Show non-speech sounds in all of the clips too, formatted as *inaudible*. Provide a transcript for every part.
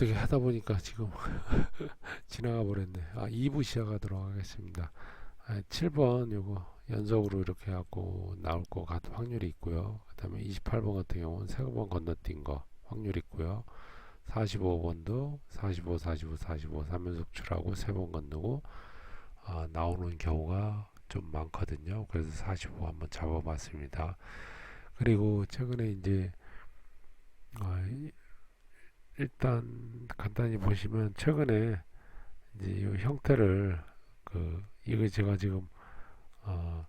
어떻게 하다 보니까 지금 *laughs* 지나가 버렸네. 아, 2부 시작하도록 하겠습니다. 아, 7번 요거 연속으로 이렇게 하고 나올 것 같은 확률이 있고요. 그 다음에 28번 같은 경우는 세번 건너뛴 거 확률 있고요. 45번도 45, 45, 45 3연속 출하고 세 번 건너고 아, 나오는 경우가 좀 많거든요. 그래서 45 한번 잡아봤습니다. 그리고 최근에 이제 아, 이- 일단 간단히 보시면 최근에 이제 이 형태를 그 이거 제가 지금 어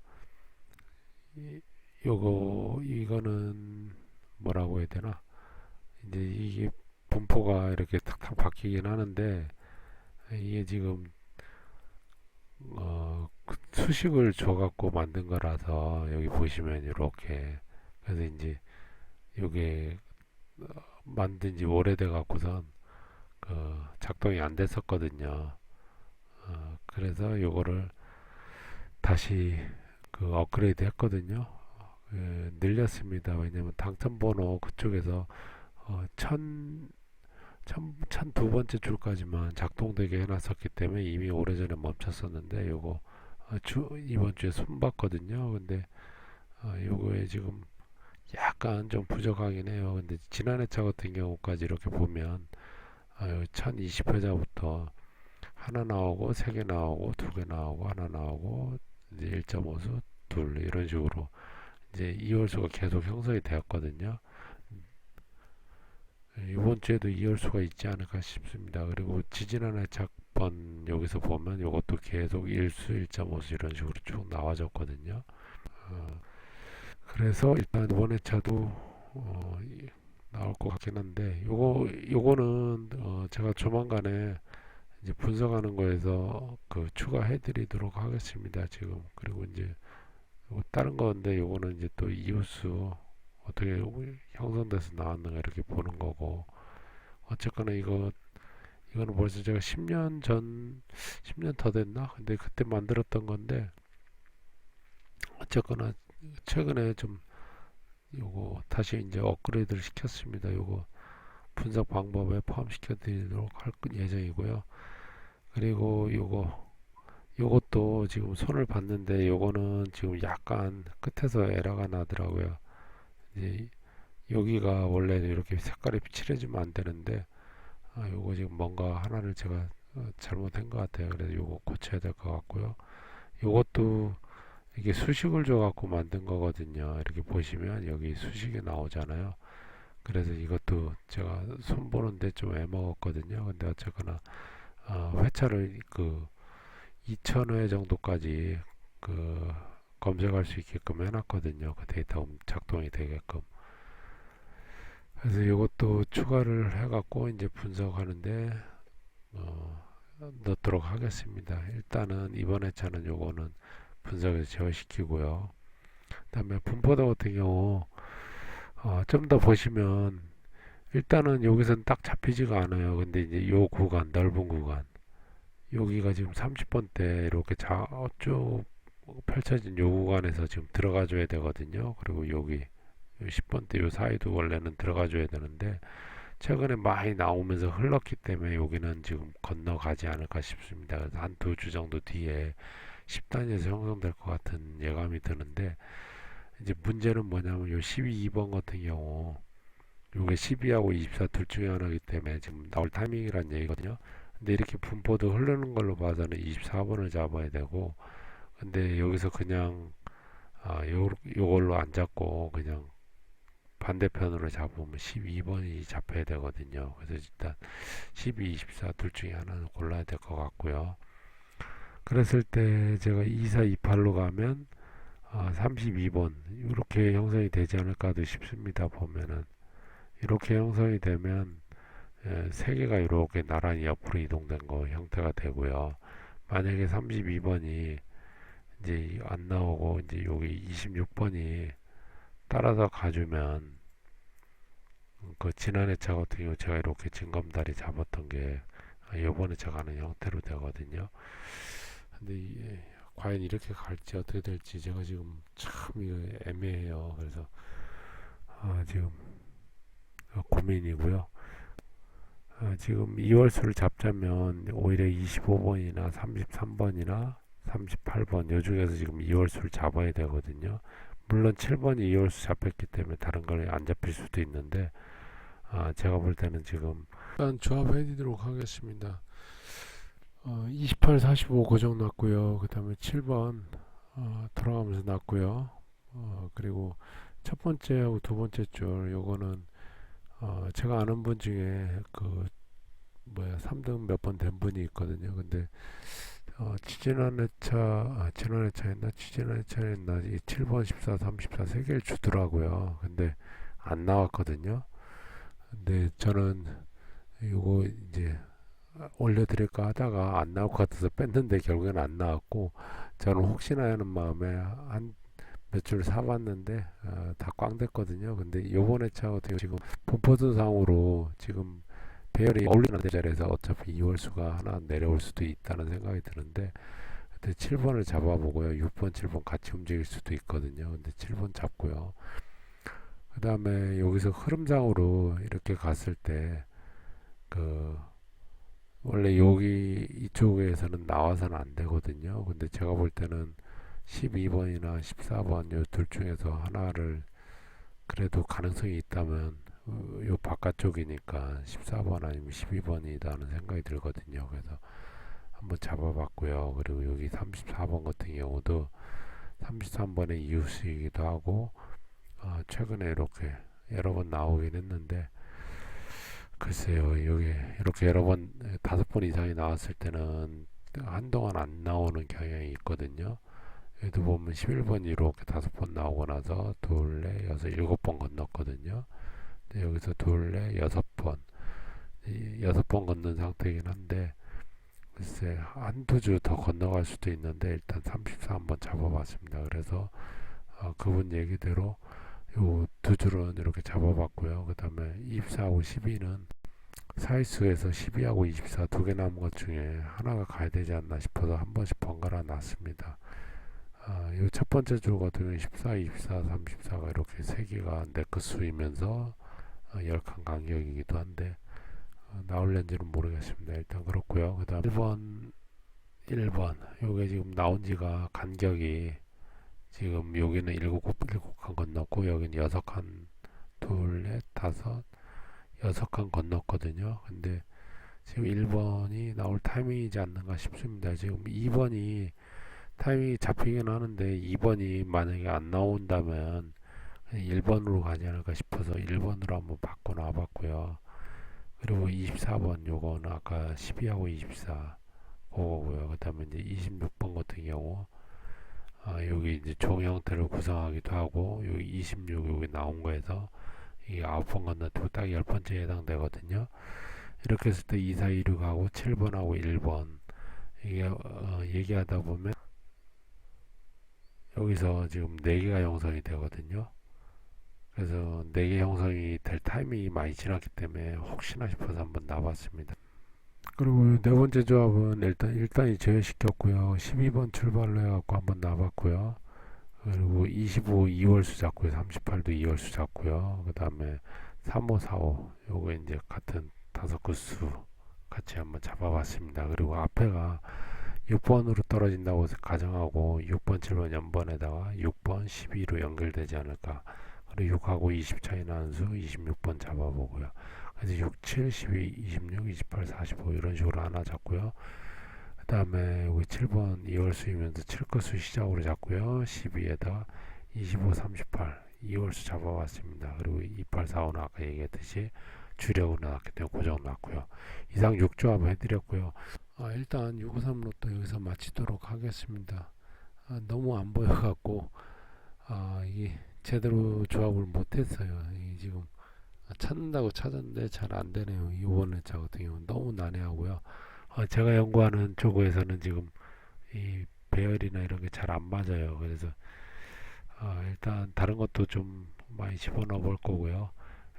이, 요거 이거는 뭐라고 해야 되나? 이제 이게 분포가 이렇게 탁탁 바뀌긴 하는데 이게 지금 어그 수식을 줘갖고 만든 거라서 여기 보시면 이렇게. 그래서 이제 어, 만든 지 오래돼 갖고선 그 작동이 안 됐었거든요. 어, 그래서 요거를 다시 그 업그레이드 했거든요. 예, 늘렸습니다. 왜냐면 당첨번호 그쪽에서 어, 천, 천, 천 두 번째 줄까지만 작동되게 해놨었기 때문에 이미 오래전에 멈췄었는데 요거 어, 주, 이번 주에 손봤거든요. 근데 어, 요거에 지금 약간 좀 부족하긴 해요. 근데 지난해 차 같은 경우까지 이렇게 보면 아, 1020회자부터 하나 나오고 세 개 나오고 두 개 나오고 하나 나오고 이제 1.5수 둘 이런 식으로 이제 2월수가 계속 형성이 되었거든요. 이번 주에도 2월수가 있지 않을까 싶습니다. 그리고 지지난해 작번 여기서 보면 이것도 계속 1수 1.5수 이런 식으로 쭉 나와졌거든요. 어, 그래서 일단 이번 회차도 어, 이- 나올 것 같긴 한데 요거 요거는 어, 제가 조만간에 이제 분석하는 거에서 그 추가해 드리도록 하겠습니다 지금. 그리고 이제 다른 건데 요거는 이제 또 이웃수 어떻게 형성돼서 나왔는가 이렇게 보는 거고 어쨌거나 이거 이거는 벌써 제가 10년 전 10년 더 됐나? 근데 그때 만들었던 건데 어쨌거나 최근에 좀 요거 다시 이제 업그레이드를 시켰습니다. 요거 분석 방법에 포함시켜 드리도록 할 예정이고요. 그리고 요거 요것도 지금 손을 봤는데 요거는 지금 약간 끝에서 에러가 나더라고요. 이제 여기가 원래 이렇게 색깔이 칠해지면 안 되는데 아, 요거 지금 뭔가 하나를 제가 어, 잘못한 것 같아요. 그래서 요거 고쳐야 될 것 같고요. 요것도 이게 수식을 줘 갖고 만든 거거든요. 이렇게 보시면 여기 수식이 나오잖아요. 그래서 이것도 제가 손 보는데 좀 애먹었거든요. 근데 어쨌거나 어, 회차를 그 2000회 정도까지 그 검색할 수 있게끔 해놨거든요. 그 데이터 작동이 되게끔. 그래서 이것도 추가를 해갖고 이제 분석하는데 어, 넣도록 하겠습니다. 일단은 이번 회차는 요거는 분석을 제어시키고요. 그다음에 분포도 같은 경우 어, 좀 더 보시면 일단은 여기서는 딱 잡히지가 않아요. 근데 이제 요 구간 넓은 구간 여기가 지금 30번대 이렇게 좌쭉 펼쳐진 요 구간에서 지금 들어가 줘야 되거든요. 그리고 여기 10번대 요 사이도 원래는 들어가 줘야 되는데 최근에 많이 나오면서 흘렀기 때문에 여기는 지금 건너가지 않을까 싶습니다. 한 두 주 정도 뒤에 10단위에서 형성될 것 같은 예감이 드는데 이제 문제는 뭐냐면 요 12번 같은 경우 요게 12하고 24 둘 중에 하나이기 때문에 지금 나올 타이밍이란 얘기거든요. 근데 이렇게 분포도 흐르는 걸로 봐서는 24번을 잡아야 되고 근데 여기서 그냥 아, 요, 요걸로 안 잡고 그냥 반대편으로 잡으면 12번이 잡혀야 되거든요. 그래서 일단 12, 24 둘 중에 하나는 골라야 될 것 같고요. 그랬을 때 제가 24, 28로 가면 아, 32번 이렇게 형성이 되지 않을까도 싶습니다. 보면은 이렇게 형성이 되면 예, 세 개가 이렇게 나란히 옆으로 이동된 거 형태가 되고요. 만약에 32번이 이제 안 나오고 이제 여기 26번이 따라서 가주면 그 지난해 차 같은 경우 제가 이렇게 진검다리 잡았던 게 아, 요번에 제가 하는 형태로 되거든요. 근데 이게 과연 이렇게 갈지 어떻게 될지 제가 지금 참 애매해요. 그래서 아, 지금 고민이고요. 어, 지금 2월수를 잡자면 오히려 25번이나 33번이나 38번 요 중에서 지금 2월수를 잡아야 되거든요. 물론 7번이 2월수 잡혔기 때문에 다른 걸 안 잡힐 수도 있는데 아, 제가 볼 때는 지금 일단 조합해 드리도록 하겠습니다. 어, 28, 45 고정 났고요. 그 다음에 7번 어, 돌아가면서 났고요. 어, 그리고 첫 번째하고 두 번째 줄 요거는 어, 제가 아는 분 중에 그 뭐야 3등 몇 번 된 분이 있거든요. 근데 어, 지지난해 차, 아, 지난해 차였나? 지지난해 차였나? 이 7번, 14, 34 세 개를 주더라고요. 근데 안 나왔거든요. 근데 저는 요거 이제 올려드릴까 하다가 안 나올 것 같아서 뺐는데 결국엔 안 나왔고 저는 혹시나 하는 마음에 한 몇 줄 사봤는데 어, 다꽝 됐거든요. 근데 요번에 차 경우 지금 분포도상으로 지금 배열이 어울리는 자리에서 어차피 2월 수가 하나 내려올 수도 있다는 생각이 드는데 근데 7번을 잡아보고요. 6번, 7번 같이 움직일 수도 있거든요. 근데 7번 잡고요. 그 다음에 여기서 흐름상으로 이렇게 갔을 때그 원래 여기 이쪽에서는 나와서는 안 되거든요. 근데 제가 볼 때는 12번이나 14번 요 둘 중에서 하나를 그래도 가능성이 있다면 어, 요 바깥쪽이니까 14번 아니면 12번이다는 생각이 들거든요. 그래서 한번 잡아봤고요. 그리고 여기 34번 같은 경우도 33번의 이웃이기도 하고 어, 최근에 이렇게 여러 번 나오긴 했는데 글쎄요 여기 이렇게 여러 번 다섯 번 이상이 나왔을 때는 한동안 안 나오는 경향이 있거든요. 여기도 보면 11번 이렇게 다섯 번 나오고 나서 둘, 넷, 여섯, 일곱 번 건넜거든요. 근데 여기서 둘, 넷, 여섯 번, 이 여섯 번 건넌 상태이긴 한데 글쎄 한두 주 더 건너갈 수도 있는데 일단 34 한번 잡아봤습니다. 그래서 어, 그분 얘기대로 요 두 줄은 이렇게 잡아봤고요. 그 다음에 24하고 12는 사이수에서 12하고 24 두 개 남은 것 중에 하나가 가야 되지 않나 싶어서 한 번씩 번갈아 놨습니다. 아, 요첫 번째 줄 같은 경우 14, 24, 34가 이렇게 세 개가 네크 수이면서 어, 10칸 간격이기도 한데 어, 나올는지는 모르겠습니다. 일단 그렇고요. 그 다음 1번 1번 요게 지금 나온 지가 간격이 지금 여기는 7, 7칸 건넜고 여기는 6칸 둘, 넷, 다섯 여섯 칸 건넜거든요. 근데 지금 1번이 나올 타이밍이지 않는가 싶습니다. 지금 2번이 타이밍이 잡히긴 하는데 2번이 만약에 안 나온다면 1번으로 가지 않을까 싶어서 1번으로 한번 바꿔 놔 봤고요. 그리고 24번 요거는 아까 12하고 24 그거고요. 그 다음에 이제 26번 같은 경우 아, 여기 이제 종 형태를 구성하기도 하고 여기 26 여기 나온 거에서 이 아홉 번 건너뛰고 딱 열 번째에 해당되거든요. 이렇게 했을 때 2, 4, 2, 6하고 7번하고 1번 이게 어, 얘기하다 보면 여기서 지금 4개가 형성이 되거든요. 그래서 4개 형성이 될 타이밍이 많이 지났기 때문에 혹시나 싶어서 한번 놔봤습니다. 그리고 네 번째 조합은 일단 일단이 제외시켰고요. 12번 출발로 해갖고 한번 놔봤고요. 그리고 25 2월수 잡고요. 38도 2월수 잡고요. 그 다음에 35, 45 요거 이제 같은 다섯 구수 같이 한번 잡아봤습니다. 그리고 앞에가 6번으로 떨어진다고 가정하고 6번, 7번 연번에다가 6번, 12로 연결되지 않을까. 그리고 6하고 20 차이 나는 수 26번 잡아보고요. 그래서 6, 7, 12, 26, 28, 45 이런 식으로 하나 잡고요. 그 다음에 여기 7번 2월수이면서 7끝수 시작으로 잡고요. 12에다가 25, 38 2월수 잡아왔습니다. 그리고 28, 45는 아까 얘기했듯이 주력으로 나왔기 때문에 고정 났고요. 이상 6조합 해드렸고요. 아, 일단 653 로또 여기서 마치도록 하겠습니다. 아, 너무 안 보여갖고 아, 이게 제대로 조합을 못했어요. 지금 찾는다고 찾았는데 잘 안 되네요. 이번에 차 같은 경우는 너무 난해하고요. 어, 제가 연구하는 쪽에서는 지금 이 배열이나 이런 게 잘 안 맞아요. 그래서 어, 일단 다른 것도 좀 많이 집어넣어 볼 거고요.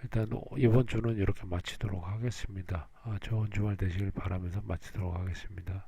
일단 이번 주는 이렇게 마치도록 하겠습니다. 아, 좋은 주말 되시길 바라면서 마치도록 하겠습니다.